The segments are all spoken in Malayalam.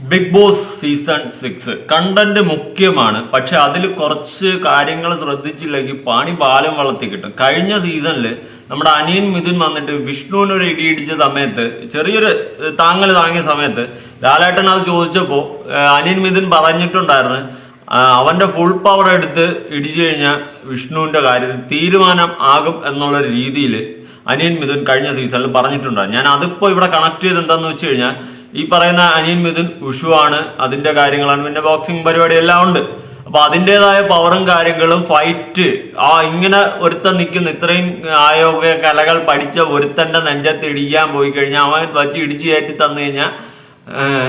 Bigg Boss season six content മുഖ്യമാണ്. പക്ഷെ അതിൽ കുറച്ച് കാര്യങ്ങൾ ശ്രദ്ധിച്ചില്ലെങ്കിൽ പാണി ബാലം വളർത്തി കിട്ടും. കഴിഞ്ഞ സീസണിൽ നമ്മുടെ അനിയൻ മിഥുൻ വന്നിട്ട് വിഷ്ണുവിന് ഒരു ഇടി ഇടിച്ച സമയത്ത് ചെറിയൊരു താങ്ങൽ താങ്ങിയ സമയത്ത് ലാലേട്ടൻ അത് ചോദിച്ചപ്പോൾ അനിയൻ മിഥുൻ പറഞ്ഞിട്ടുണ്ടായിരുന്നു അവന്റെ ഫുൾ പവർ എടുത്ത് ഇടിച്ചു കഴിഞ്ഞാൽ വിഷ്ണുവിന്റെ കാര്യത്തിൽ തീരുമാനം ആകും എന്നുള്ള രീതിയിൽ അനിയൻ മിഥുൻ കഴിഞ്ഞ സീസണിൽ പറഞ്ഞിട്ടുണ്ടായിരുന്നു. ഞാൻ അതിപ്പോൾ ഇവിടെ കണക്ട് ചെയ്തെന്താന്ന് വെച്ച് കഴിഞ്ഞാൽ ഈ പറയുന്ന അനിയൻ മിഥുൻ ഉഷു ആണ്. അതിന്റെ കാര്യങ്ങളാണ്. പിന്നെ ബോക്സിംഗ് പരിപാടി എല്ലാം ഉണ്ട്. അപ്പൊ അതിന്റെതായ പവറും കാര്യങ്ങളും ഫൈറ്റ് ആ ഇങ്ങനെ ഒരുത്തൻ നിൽക്കുന്ന. ഇത്രയും ആയോഗ കലകൾ പഠിച്ച ഒരുത്തന്റെ നെഞ്ചത്ത് ഇടിക്കാൻ പോയി കഴിഞ്ഞാൽ അവൻ വച്ച് ഇടിച്ചു കയറ്റി തന്നു കഴിഞ്ഞാൽ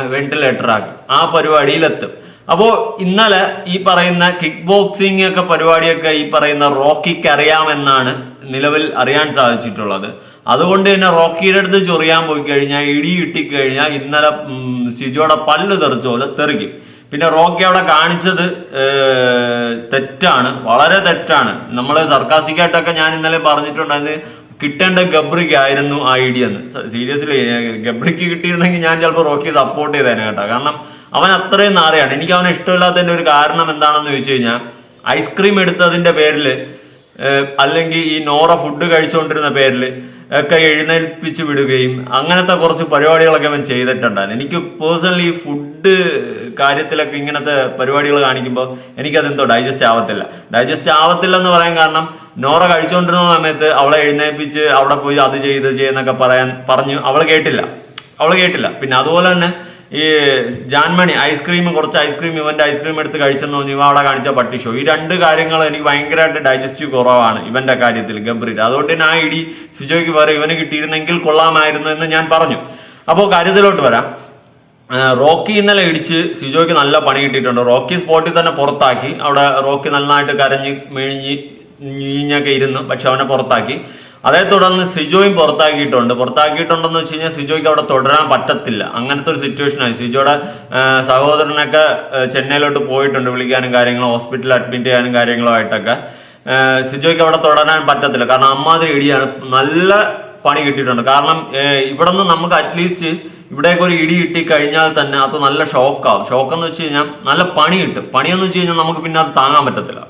വെന്റിലേറ്റർ ആക്കും. ആ പരിപാടിയിലെത്തും. അപ്പോൾ ഇന്നലെ ഈ പറയുന്ന കിക്ക് ബോക്സിംഗ് ഒക്കെ പരിപാടിയൊക്കെ ഈ പറയുന്ന റോക്കിക്ക് അറിയാമെന്നാണ് നിലവിൽ അറിയാൻ സാധിച്ചിട്ടുള്ളത്. അതുകൊണ്ട് തന്നെ റോക്കിയുടെ അടുത്ത് ചൊറിയാൻ പോയി കഴിഞ്ഞാൽ ഇടി കിട്ടിക്കഴിഞ്ഞാൽ ഇന്നലെ സിജോയുടെ പല്ല് തെറിച്ച പോലെ തെറിക്കും. പിന്നെ റോക്കി അവിടെ കാണിച്ചത് തെറ്റാണ് വളരെ തെറ്റാണ്. നമ്മൾ സർക്കാസിക്കായിട്ടൊക്കെ ഞാൻ ഇന്നലെ പറഞ്ഞിട്ടുണ്ടായിരുന്നു കിട്ടേണ്ട ഗബ്രിക്ക് ആയിരുന്നു ആ ഐഡിയ എന്ന്. സീരിയസ്ലി ഗബ്രിക്ക് കിട്ടിയിരുന്നെങ്കിൽ ഞാൻ ചിലപ്പോൾ റോക്കി സപ്പോർട്ട് ചെയ്തേനെ കേട്ടോ. കാരണം അവൻ അത്രയും നാറിയാണ്. എനിക്ക് അവനെ ഇഷ്ടമില്ലാത്തതിന്റെ ഒരു കാരണം എന്താണെന്ന് ചോദിച്ചു കഴിഞ്ഞാൽ ഐസ്ക്രീം എടുത്തതിന്റെ പേരിൽ അല്ലെങ്കിൽ ഈ നോറ ഫുഡ് കഴിച്ചുകൊണ്ടിരുന്ന പേരിൽ ഒക്കെ എഴുന്നേൽപ്പിച്ച് വിടുകയും അങ്ങനത്തെ കുറച്ച് പരിപാടികളൊക്കെ അവൻ ചെയ്തിട്ടുണ്ടായിരുന്നു. എനിക്ക് പേഴ്സണലി ഫുഡ് കാര്യത്തിലൊക്കെ ഇങ്ങനത്തെ പരിപാടികൾ കാണിക്കുമ്പോൾ എനിക്കതെന്തോ ഡൈജസ്റ്റ് ആവത്തില്ല. ഡൈജസ്റ്റ് ആവത്തില്ല എന്ന് പറയാൻ കാരണം നോറ കഴിച്ചുകൊണ്ടിരുന്ന സമയത്ത് അവളെ എഴുന്നേൽപ്പിച്ച് അവിടെ പോയി അത് ചെയ്ത് ചെയ്യുന്നൊക്കെ പറയാൻ പറഞ്ഞു അവൾ കേട്ടില്ല. അവൾ കേട്ടില്ല. പിന്നെ അതുപോലെ തന്നെ ഈ ജാൻമണി ഐസ്ക്രീം കുറച്ച് ഐസ്ക്രീം ഇവന്റെ ഐസ്ക്രീം എടുത്ത് കഴിച്ചെന്ന് തോന്നി ഇവ അവിടെ കാണിച്ച പട്ടി ഷോ ഈ രണ്ട് കാര്യങ്ങൾ എനിക്ക് ഭയങ്കരമായിട്ട് ഡൈജസ്റ്റീവ് കുറവാണ് ഇവന്റെ കാര്യത്തിൽ ഗബ്രിൽ അതുകൊണ്ട് ഞാൻ ഇടി സിജോയ്ക്ക് പറയും ഇവന് കിട്ടിയിരുന്നെങ്കിൽ കൊള്ളാമായിരുന്നു എന്ന് ഞാൻ പറഞ്ഞു. അപ്പോൾ കാര്യത്തിലോട്ട് വരാം. റോക്കി ഇന്നലെ ഇടിച്ച് സിജോയ്ക്ക് നല്ല പണി കിട്ടിയിട്ടുണ്ട്. റോക്കി സ്പോട്ടിൽ തന്നെ പുറത്താക്കി. അവിടെ റോക്കി നന്നായിട്ട് കരഞ്ഞ് മിഴിഞ്ഞ് ഞീഞ്ഞൊക്കെ ഇരുന്നു. പക്ഷെ അവനെ പുറത്താക്കി. അതേ തുടർന്ന് സിജോയും പുറത്താക്കിയിട്ടുണ്ട്. പുറത്താക്കിയിട്ടുണ്ടെന്ന് വെച്ച് കഴിഞ്ഞാൽ സിജോയ്ക്ക് അവിടെ തുടരാൻ പറ്റത്തില്ല. അങ്ങനത്തെ ഒരു സിറ്റുവേഷൻ ആയി. സിജോയുടെ സഹോദരനൊക്കെ ചെന്നൈയിലോട്ട് പോയിട്ടുണ്ട് വിളിക്കാനും കാര്യങ്ങളും ഹോസ്പിറ്റലിൽ അഡ്മിറ്റ് ചെയ്യാനും കാര്യങ്ങളുമായിട്ടൊക്കെ ആയിട്ടൊക്കെ. സിജോയ്ക്ക് അവിടെ തുടരാൻ പറ്റത്തില്ല. കാരണം അമ്മാതിരി ഇടിയാണ്. നല്ല പണി കിട്ടിയിട്ടുണ്ട്. കാരണം ഇവിടെ നിന്ന് നമുക്ക് അറ്റ്ലീസ്റ്റ് ഇവിടേക്ക് ഒരു ഇടി കിട്ടി കഴിഞ്ഞാൽ തന്നെ അത് നല്ല ഷോക്കാവും ഷോക്ക് എന്ന് വെച്ച് കഴിഞ്ഞാൽ നല്ല പണി കിട്ടും. പണിയെന്ന് വെച്ച് കഴിഞ്ഞാൽ നമുക്ക് പിന്നെ അത് താങ്ങാൻ പറ്റത്തില്ല.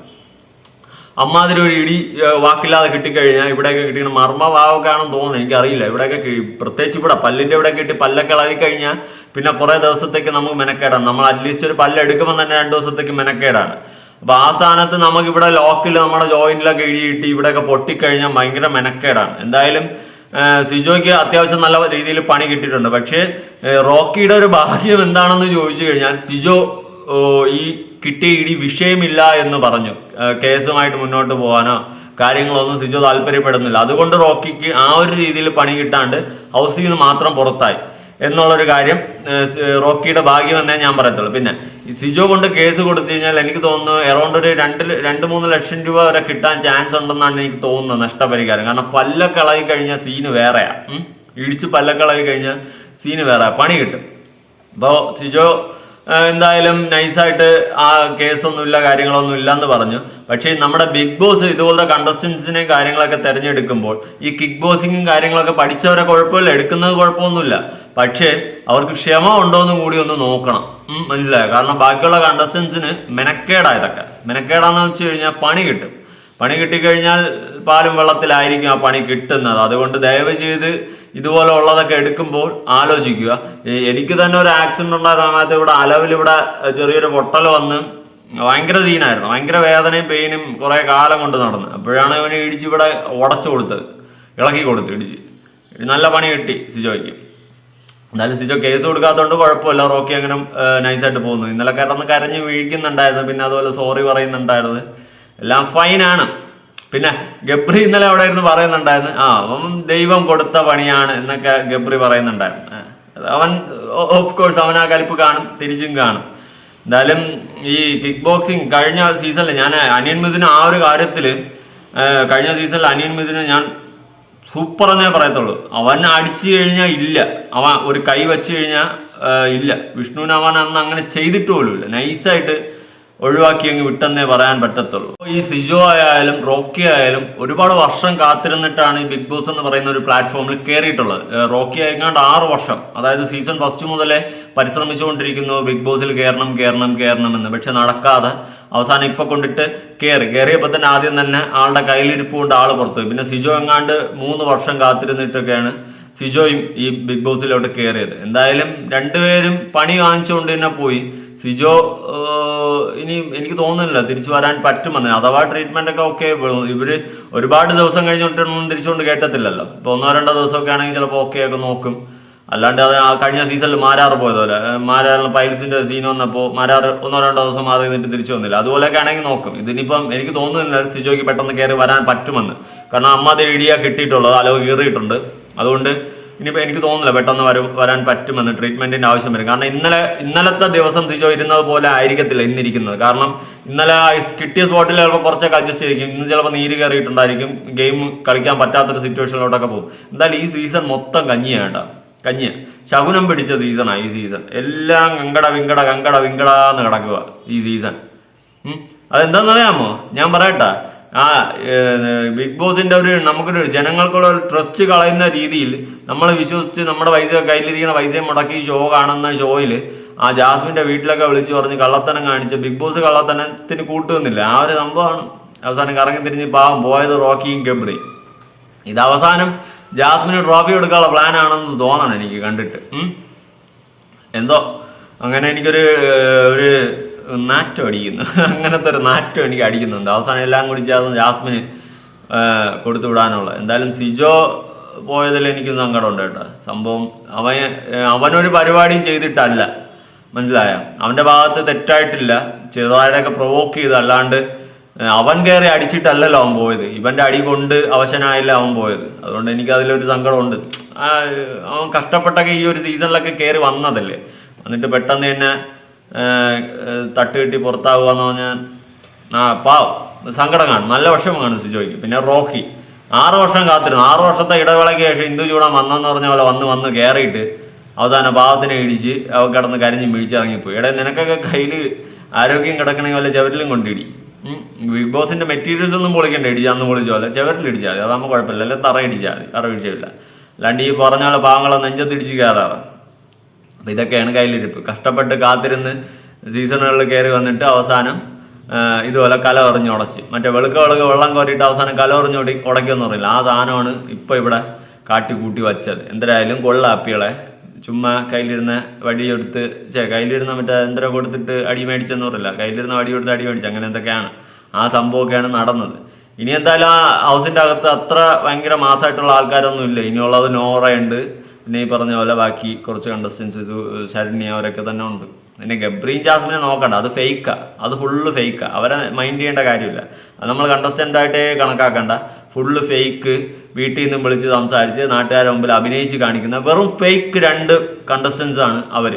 അമ്മാതിരി ഒരു ഇടി വാക്കില്ലാതെ കിട്ടിക്കഴിഞ്ഞാൽ ഇവിടെയൊക്കെ കിട്ടിയ മർമ്മഭാവക്കാണെന്ന് തോന്നുന്നു. എനിക്കറിയില്ല. ഇവിടെയൊക്കെ പ്രത്യേകിച്ച് ഇവിടെ പല്ലിന്റെ ഇവിടെ കിട്ടി പല്ലൊക്കെ ഇളകി കഴിഞ്ഞാൽ പിന്നെ കുറേ ദിവസത്തേക്ക് നമുക്ക് മെനക്കേടാണ്. നമ്മൾ അറ്റ്ലീസ്റ്റ് ഒരു പല്ല് എടുക്കുമ്പോൾ തന്നെ രണ്ട് ദിവസത്തേക്ക് മെനക്കേടാണ്. അപ്പൊ ആ സ്ഥാനത്ത് നമുക്ക് ഇവിടെ ലോക്കിൽ നമ്മുടെ ജോയിന്റിലൊക്കെ ഇടി കിട്ടി ഇവിടെയൊക്കെ പൊട്ടിക്കഴിഞ്ഞാൽ ഭയങ്കര മെനക്കേടാണ്. എന്തായാലും സിജോയ്ക്ക് അത്യാവശ്യം നല്ല രീതിയിൽ പണി കിട്ടിയിട്ടുണ്ട്. പക്ഷേ റോക്കിയുടെ ഒരു ഭാഗ്യം എന്താണെന്ന് ചോദിച്ചു കഴിഞ്ഞാൽ സിജോ ഈ കിട്ടിയ ഇടി വിഷയമില്ല എന്ന് പറഞ്ഞു. കേസുമായിട്ട് മുന്നോട്ട് പോകാനോ കാര്യങ്ങളൊന്നും സിജോ താല്പര്യപ്പെടുന്നില്ല. അതുകൊണ്ട് റോക്കിക്ക് ആ ഒരു രീതിയിൽ പണി കിട്ടാണ്ട് ഹൗസിൽ നിന്ന് മാത്രം പുറത്തായി. എന്നുള്ളൊരു കാര്യം റോക്കിയുടെ ഭാഗ്യം എന്നേ ഞാൻ പറയത്തുള്ളൂ. പിന്നെ സിജോ കൊണ്ട് കേസ് കൊടുത്തു കഴിഞ്ഞാൽ എനിക്ക് തോന്നുന്നു എറൗണ്ട് ഒരു രണ്ട് രണ്ട് മൂന്ന് ലക്ഷം രൂപ വരെ കിട്ടാൻ ചാൻസ് ഉണ്ടെന്നാണ് എനിക്ക് തോന്നുന്നത് നഷ്ടപരിഹാരം. കാരണം പല്ലൊക്കെ ഇളകി കഴിഞ്ഞാൽ സീന് വേറെയാ. ഇടിച്ച് പല്ലൊക്കെ ഇളകി കഴിഞ്ഞാൽ സീന് വേറെ പണി കിട്ടും. അപ്പോൾ സിജോ എന്തായാലും നൈസായിട്ട് ആ കേസൊന്നുമില്ല കാര്യങ്ങളൊന്നും എന്ന് പറഞ്ഞു. പക്ഷേ നമ്മുടെ ബിഗ് ബോസ് ഇതുപോലത്തെ കണ്ടസ്റ്റൻസിനെ കാര്യങ്ങളൊക്കെ തിരഞ്ഞെടുക്കുമ്പോൾ ഈ കിക്ക് ബോസിങ്ങും കാര്യങ്ങളൊക്കെ പഠിച്ചവരെ കുഴപ്പമില്ല എടുക്കുന്നത് കുഴപ്പമൊന്നുമില്ല. പക്ഷേ അവർക്ക് ക്ഷമ ഉണ്ടോ എന്ന് കൂടി ഒന്ന് നോക്കണം. മനസ്സിലായോ കാരണം ബാക്കിയുള്ള കണ്ടസ്റ്റൻസിന് മെനക്കേടാ ഇതൊക്കെ മെനക്കേടാന്ന് വെച്ച് കഴിഞ്ഞാൽ പണി കിട്ടും. പണി കിട്ടിക്കഴിഞ്ഞാൽ പാലും വെള്ളത്തിലായിരിക്കും ആ പണി കിട്ടുന്നത്. അതുകൊണ്ട് ദയവ് ചെയ്ത് ഇതുപോലെ ഉള്ളതൊക്കെ എടുക്കുമ്പോൾ ആലോചിക്കുക. എനിക്ക് തന്നെ ഒരു ആക്സിഡന്റ് ഉണ്ടായ സമയത്ത് ഇവിടെ അലവിൽ ഇവിടെ ചെറിയൊരു പൊട്ടൽ വന്ന് ഭയങ്കര സീനായിരുന്നു. ഭയങ്കര വേദനയും പെയിനും കുറെ കാലം കൊണ്ട് നടന്നു. അപ്പോഴാണ് ഇവന് ഇടിച്ച് ഇവിടെ ഉടച്ചു കൊടുത്തത്. ഇളക്കി കൊടുത്തു ഇടിച്ച്. നല്ല പണി കിട്ടി സിജോയ്ക്ക്. എന്നാലും സിജോ കേസ് കൊടുക്കാത്തതുകൊണ്ട് കുഴപ്പമില്ല. റോക്കി അങ്ങനെ നൈസായിട്ട് പോകുന്നു. ഇന്നലെ കിടന്ന് കരഞ്ഞ് വീഴിക്കുന്നുണ്ടായിരുന്നു. പിന്നെ അതുപോലെ സോറി പറയുന്നുണ്ടായിരുന്നു. എല്ലാം ഫൈനാണ് പിന്നെ ഗബ്രി ഇന്നലെ അവിടെ ഇരുന്ന് പറയുന്നുണ്ടായിരുന്നു ആ അവൻ ദൈവം കൊടുത്ത പണിയാണ് എന്നൊക്കെ ഗബ്രി പറയുന്നുണ്ടായിരുന്നു. അവൻ ഓഫ് കോഴ്സ് അവൻ ആ കലിപ്പ് കാണും തിരിച്ചും കാണും. എന്തായാലും ഈ കിക്ക് ബോക്സിങ് കഴിഞ്ഞ സീസണിൽ ഞാൻ അനിയൻ മിഥുന് ആ ഒരു കാര്യത്തിൽ കഴിഞ്ഞ സീസണിൽ അനിയൻ മിഥുന് ഞാൻ സൂപ്പർ എന്നേ പറയത്തുള്ളൂ. അവൻ അടിച്ചു കഴിഞ്ഞാൽ ഇല്ല. അവൻ ഒരു കൈ വെച്ച് കഴിഞ്ഞാൽ ഇല്ല. വിഷ്ണുവിന് അവൻ അന്ന് അങ്ങനെ ചെയ്തിട്ട് പോലും ഇല്ല നൈസായിട്ട് ഒഴിവാക്കി അങ്ങ് വിട്ടെന്നേ പറയാൻ പറ്റത്തുള്ളൂ. ഈ സിജോ ആയാലും റോക്കി ആയാലും ഒരുപാട് വർഷം കാത്തിരുന്നിട്ടാണ് ഈ ബിഗ് ബോസ് എന്ന് പറയുന്ന ഒരു പ്ലാറ്റ്ഫോമിൽ കയറിയിട്ടുള്ളത് റോക്കി ആയിക്കാണ്ട് ആറ് വർഷം അതായത് സീസൺ ഫസ്റ്റ് മുതലേ പരിശ്രമിച്ചുകൊണ്ടിരിക്കുന്നു ബിഗ് ബോസിൽ കയറണം കയറണം കയറണം എന്ന്. പക്ഷെ നടക്കാതെ അവസാനം ഇപ്പൊ കൊണ്ടിട്ട് കയറി കയറിയപ്പോൾ തന്നെ ആദ്യം തന്നെ ആളുടെ കയ്യിലിരിപ്പ് കൊണ്ട് ആൾ പുറത്തുപോയി പിന്നെ സിജോ എങ്ങാണ്ട് മൂന്ന് വർഷം കാത്തിരുന്നിട്ടൊക്കെയാണ് സിജോയും ഈ ബിഗ് ബോസിലോട്ട് കയറിയത് എന്തായാലും രണ്ടുപേരും പണി വാങ്ങിച്ചുകൊണ്ട് തന്നെ പോയി. സിജോ ഇനി എനിക്ക് തോന്നുന്നില്ല തിരിച്ചു വരാൻ പറ്റുമെന്ന്. അഥവാ ട്രീറ്റ്മെന്റ് ഒക്കെ ഓക്കെ ഇവർ ഒരുപാട് ദിവസം കഴിഞ്ഞിട്ടൊന്നും തിരിച്ചുകൊണ്ട് കേട്ടത്തില്ലല്ലോ ഇപ്പൊ ഒന്നോ രണ്ടോ ദിവസമൊക്കെ ആണെങ്കിൽ ചിലപ്പോൾ ഓക്കെ ഒക്കെ നോക്കും. അല്ലാണ്ട് അത് കഴിഞ്ഞ സീസണിൽ മാരാറ് പോയതുപോലെ. മാരാറിന് പൈൽസിന്റെ സീൻ വന്നപ്പോൾ മാരാറ് ഒന്നോ രണ്ടോ ദിവസം മാറി നിന്നിട്ട് തിരിച്ചു വന്നില്ല. അതുപോലെയൊക്കെ ആണെങ്കിൽ നോക്കും. ഇതിനിപ്പം എനിക്ക് തോന്നുന്നില്ല സിജോയ്ക്ക് പെട്ടെന്ന് കയറി വരാൻ പറ്റുമെന്ന്. കാരണം അമ്മ അത് ഇടിയാ കിട്ടിയിട്ടുള്ളത്. അലവ് കീറിയിട്ടുണ്ട്. അതുകൊണ്ട് ഇനിയിപ്പോൾ എനിക്ക് തോന്നുന്നില്ല പെട്ടെന്ന് വരും വരാൻ പറ്റുമെന്ന് ട്രീറ്റ്മെന്റിന്റെ ആവശ്യം വരും. കാരണം ഇന്നലെ ഇന്നലത്തെ ദിവസം സിജോ ഇരുന്നത് പോലെ ആയിരിക്കത്തില്ല ഇന്നിരിക്കുന്നത്. കാരണം ഇന്നലെ കിട്ടിയ സ്പോട്ടിൽ ചിലപ്പോൾ കുറച്ചൊക്കെ അഡ്ജസ്റ്റ് ചെയ്തിരിക്കും. ഇന്ന് ചിലപ്പോൾ നീര് കയറിയിട്ടുണ്ടായിരിക്കും ഗെയിം കളിക്കാൻ പറ്റാത്തൊരു സിറ്റുവേഷനിലോട്ടൊക്കെ പോകും. എന്തായാലും ഈ സീസൺ മൊത്തം കഞ്ഞിയാണ് കേട്ടോ. കഞ്ഞിയ. ശകുനം പിടിച്ച സീസണാണ് ഈ സീസൺ എല്ലാം കങ്കട വിങ്കട കങ്കട വിങ്കട എന്ന് കിടക്കുക ഈ സീസൺ അതെന്താന്ന് അറിയാമോ ഞാൻ പറയട്ടെ. ആ ബിഗ് ബോസിന്റെ ഒരു നമുക്കൊരു ജനങ്ങൾക്കുള്ള ഒരു ട്രസ്റ്റ് കളയുന്ന രീതിയിൽ നമ്മൾ വിശ്വസിച്ച് നമ്മുടെ പൈസ കയ്യിലിരിക്കുന്ന പൈസയും മുടക്കി ഷോ കാണുന്ന ഷോയിൽ ആ ജാസ്മിന്റെ വീട്ടിലൊക്കെ വിളിച്ച് പറഞ്ഞ് കള്ളത്തനം കാണിച്ച് ബിഗ് ബോസ് കള്ളത്തനത്തിന് കൂട്ടുന്നില്ല ആ ഒരു സംഭവമാണ്. അവസാനം കറങ്ങി തിരിഞ്ഞ് പാവം പോയത് റോക്കിയും ഗബ്രിയും ഇത് അവസാനം ജാസ്മിന് ട്രോഫി കൊടുക്കാനുള്ള പ്ലാൻ ആണെന്ന് തോന്നണം എനിക്ക് കണ്ടിട്ട്. എന്തോ? അങ്ങനെ എനിക്കൊരു ഒരു നാറ്റം അടിക്കുന്നു അങ്ങനത്തെ ഒരു നാറ്റം എനിക്ക് അടിക്കുന്നുണ്ട്. അവസാനം എല്ലാം കൂടി ചേർന്ന് ജാസ്മിന് കൊടുത്തു വിടാനുള്ള. എന്തായാലും സിജോ പോയതിൽ എനിക്ക് സങ്കടമുണ്ട് കേട്ടോ. സംഭവം അവൻ അവനൊരു പരിപാടി ചെയ്തിട്ടല്ല. മനസ്സിലായ? അവന്റെ ഭാഗത്ത് തെറ്റായിട്ടില്ല. ചെറുതായിട്ടൊക്കെ പ്രൊവോക്ക് ചെയ്ത് അല്ലാണ്ട് അവൻ കയറി അടിച്ചിട്ടല്ലല്ലോ അവൻ പോയത്. ഇവന്റെ അടി കൊണ്ട് അവശനായില്ല അവൻ പോയത്. അതുകൊണ്ട് എനിക്ക് അതിലൊരു സങ്കടമുണ്ട് അവൻ കഷ്ടപ്പെട്ടൊക്കെ ഈ ഒരു സീസണിലൊക്കെ കയറി വന്നതല്ലേ? എന്നിട്ട് പെട്ടെന്ന് തന്നെ ഏഹ്, ഏഹ്, തട്ട് കെട്ടി പുറത്താവുക എന്ന് പറഞ്ഞാൽ ആ പാവം സങ്കടം കാണും. നല്ല വർഷം കാണും സിജോയ്ക്ക്. പിന്നെ റോക്കി. ആറ് വർഷം കാത്തിരുന്നു. ആറ് വർഷത്തെ ഇടവേളയ്ക്ക് ശേഷം ഹിന്ദു ചൂടാൻ വന്നെന്ന് പറഞ്ഞ പോലെ വന്ന് വന്ന് കയറിയിട്ട് അവസാന പാവത്തിനെ ഇടിച്ച് അവ കിടന്ന് കരഞ്ഞ് മിഴിച്ചിറങ്ങിപ്പോയി എടേ നിനക്കൊക്കെ കയ്യിൽ ആരോഗ്യം കിടക്കണമെങ്കിൽ വല്ല ചവറ്റിലും കൊണ്ടിടി. ബിഗ് ബോസിന്റെ മെറ്റീരിയൽസ് ഒന്നും പൊളിക്കണ്ട. ഇടിച്ചാൽ അന്ന് പൊളിച്ച പോലെ ചവറ്റിൽ ഇടിച്ചാൽ മതി. അതാകുമ്പോൾ കുഴപ്പമില്ല. അല്ലെങ്കിൽ തറ ഇടിച്ചാൽ മതി. തറ വിഷയമില്ല അല്ലാണ്ട് ഈ പറഞ്ഞ പോലെ പാവങ്ങളെ നെഞ്ചത്തിടിച്ച് കയറാറ്. അപ്പൊ ഇതൊക്കെയാണ് കയ്യിലിരിപ്പ്. കഷ്ടപ്പെട്ട് കാത്തിരുന്ന് സീസണുകളിൽ കയറി വന്നിട്ട് അവസാനം ഇതുപോലെ കല ഉറഞ്ഞ് ഉടച്ച്. മറ്റേ വെളുക്ക വെളുക്ക വെള്ളം കോരിയിട്ട് അവസാനം കല ഉറഞ്ഞ് ഒടി ഉടയ്ക്കുമെന്ന് പറയില്ല. ആ സാധനമാണ് ഇപ്പൊ ഇവിടെ കാട്ടിക്കൂട്ടി വച്ചത്. എന്തായാലും കൊള്ളാപ്പികളെ. ചുമ്മാ കയ്യിലിരുന്ന വടിയെടുത്ത് ചേ കയ്യിലിരുന്ന മറ്റേ എന്തര കൊടുത്തിട്ട് അടി മേടിച്ചെന്ന് പറയില്ല. കയ്യിലിരുന്ന വടി കൊടുത്ത് അടി മേടിച്ചു. അങ്ങനെ എന്തൊക്കെയാണ് ആ സംഭവമൊക്കെയാണ് നടന്നത്. ഇനി എന്തായാലും ആ ഹൗസിന്റെ അകത്ത് അത്ര ഭയങ്കര മാസമായിട്ടുള്ള ആൾക്കാരൊന്നും ഇല്ല ഇനിയുള്ളത് നോറയുണ്ട്. പിന്നെ ഈ പറഞ്ഞ പോലെ ബാക്കി കുറച്ച് കണ്ടസ്റ്റൻസ് ശരണ്യ അവരൊക്കെ തന്നെ ഉണ്ട്. പിന്നെ ഗബ്രീൻ ജാസ്മിനെ നോക്കണ്ട അത് ഫേക്കാ അത് ഫുള്ള് ഫേക്കാ അവരെ മൈൻഡ് ചെയ്യേണ്ട കാര്യമില്ല. അത് നമ്മൾ കണ്ടസ്റ്റന്റ് ആയിട്ടേ കണക്കാക്കണ്ട. ഫുള്ള് ഫേക്ക് വീട്ടിൽ നിന്നും വിളിച്ച് സംസാരിച്ച് നാട്ടുകാരുടെ മുമ്പിൽ അഭിനയിച്ച് കാണിക്കുന്ന വെറും ഫേക്ക് രണ്ട് കണ്ടസ്റ്റൻസ് ആണ് അവർ.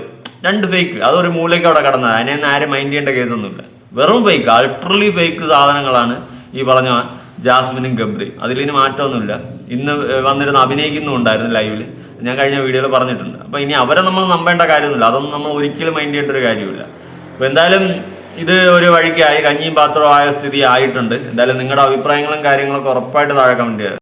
രണ്ട് ഫേക്ക് അതൊരു മൂലയ്ക്ക് അവിടെ കിടന്നത്. അതിനെ ആരും മൈൻഡ് ചെയ്യേണ്ട കേസൊന്നുമില്ല വെറും ഫേക്ക് അൾട്രലി ഫേക്ക് സാധനങ്ങളാണ് ഈ പറഞ്ഞ ജാസ്മിനും ഗബ്രി. അതിലിനി മാറ്റമൊന്നുമില്ല. ഇന്ന് വന്നിരുന്ന് അഭിനയിക്കുന്നുണ്ടായിരുന്നു ലൈവിൽ ഞാൻ കഴിഞ്ഞ വീഡിയോയിൽ പറഞ്ഞിട്ടുണ്ട്. അപ്പൊ ഇനി അവരെ നമ്മൾ നമ്പേണ്ട കാര്യമൊന്നുമില്ല. അതൊന്നും നമ്മൾ ഒരിക്കലും മൈൻഡ് ചെയ്യേണ്ട ഒരു കാര്യമില്ല. അപ്പോൾ എന്തായാലും ഇത് ഒരു വഴിക്കായി കഞ്ഞിയും പാത്രവും ആയ സ്ഥിതി ആയിട്ടുണ്ട്. എന്തായാലും നിങ്ങളുടെ അഭിപ്രായങ്ങളും കാര്യങ്ങളൊക്കെ ഉറപ്പായിട്ട് താഴെ കമന്റ് ചെയ്യുക.